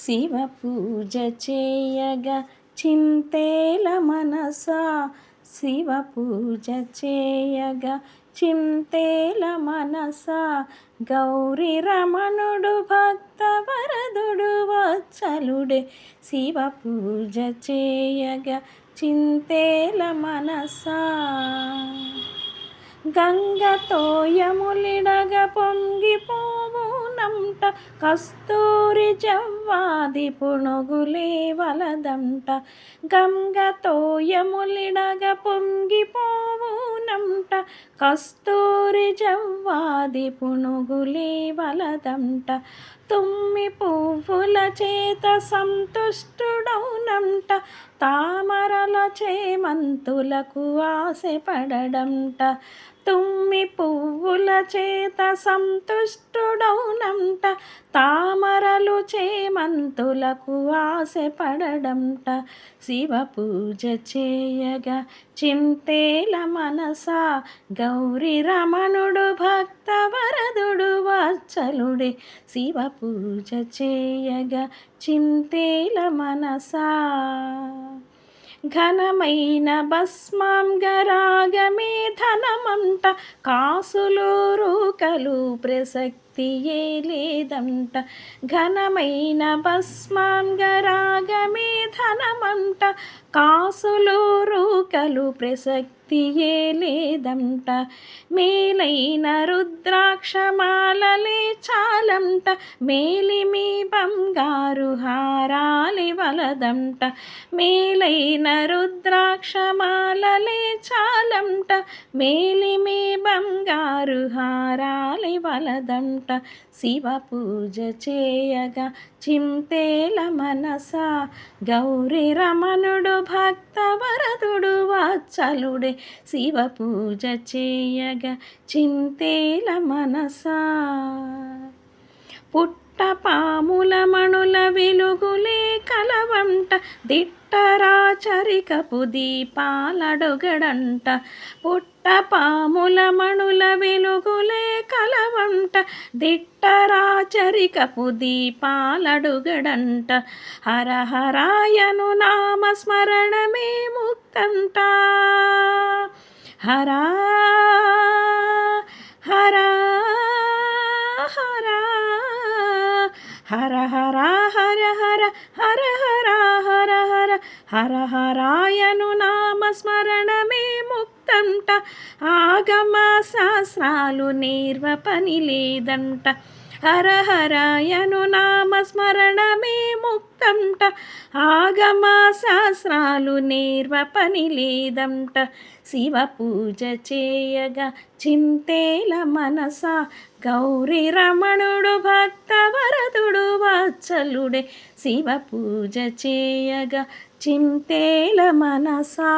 శివ పూజ చేయగా చింతేల మనసా. శివ పూజ చేయగా చింతేల మనసా. గౌరీ రమణుడు భక్త వరదుడు వచ్చలుడే. శివ పూజ చేయగా చింతేల మనసా. గంగతోయములిడగ వలదంట. కస్తూరి జవ్వాది పుణుగులే వలదంట. గంగతోయములిడగ పొంగిపోవునంట. కస్తూరి జవ్వాది పుణుగులే వలదంట. తుమ్మి పువ్వుల చేత సంతుష్టుడౌనంట తామరల చేమంతులకు ఆశపడడంట. తుమ్మి పువ్వుల చేత సంతుష్టుడౌనంట. తామరలు చేమంతులకు ఆశపడడంట. శివ పూజ చేయగా చింతేల మనసా. గౌరీ రమణుడు భక్త వరదుడు వాత్సలుడే. శివ పూజ చేయగా చింతేల మనసా. ఘనమైన భస్మాంగరాగమేధ ధనమంట కాసులు రూకలు ప్రసక్తియే లేదంట. ఘనమైన భస్మాంగరాగమే ధనమంట కాసులు రూకలు ప్రసక్తియే లేదంట. మేలైన రుద్రాక్షమాలలే చాలంట మేలిమి బంగారు హారాలి వలదంట. మేలైన రుద్రాక్షమాలలే చాలంట మేలిమి బంగారు హారాలి వలదంట. శివ పూజ చేయగా చింతేల మనస. గౌరీ రమణుడు భక్త వరదుడు వాత్సలుడే. శివ పూజ చేయగా చింతేల మనస. పుట్ట పాముల మణుల వెలుగులే కలవంట దిట్టరాచరికపు దీపాలడుగడంట. పుట్ట పాముల మణుల వెలుగులే కలవంట దిట్టరాచరికపు దీపాలడుగడంట. హరహరాయను నామస్మరణమే ముక్తంట. హరా హరా. హరా హర హర హర హర హర హర హర హర హర హరాయను నామస్మరణమే ముక్తంట. ఆగమ శాస్త్రాలు నేర్వ పని లేదంట. హర హరాయను నామస్మరణమే ముక్తంట ఆగమ శాస్త్రాలు నేర్వ పని లేదంట. శివ పూజ చేయగా చింతేల మనస. గౌరీ రమణుడు భక్త వరదుడు వాత్సలుడే. శివ పూజ చేయగా చింతేల మనసా.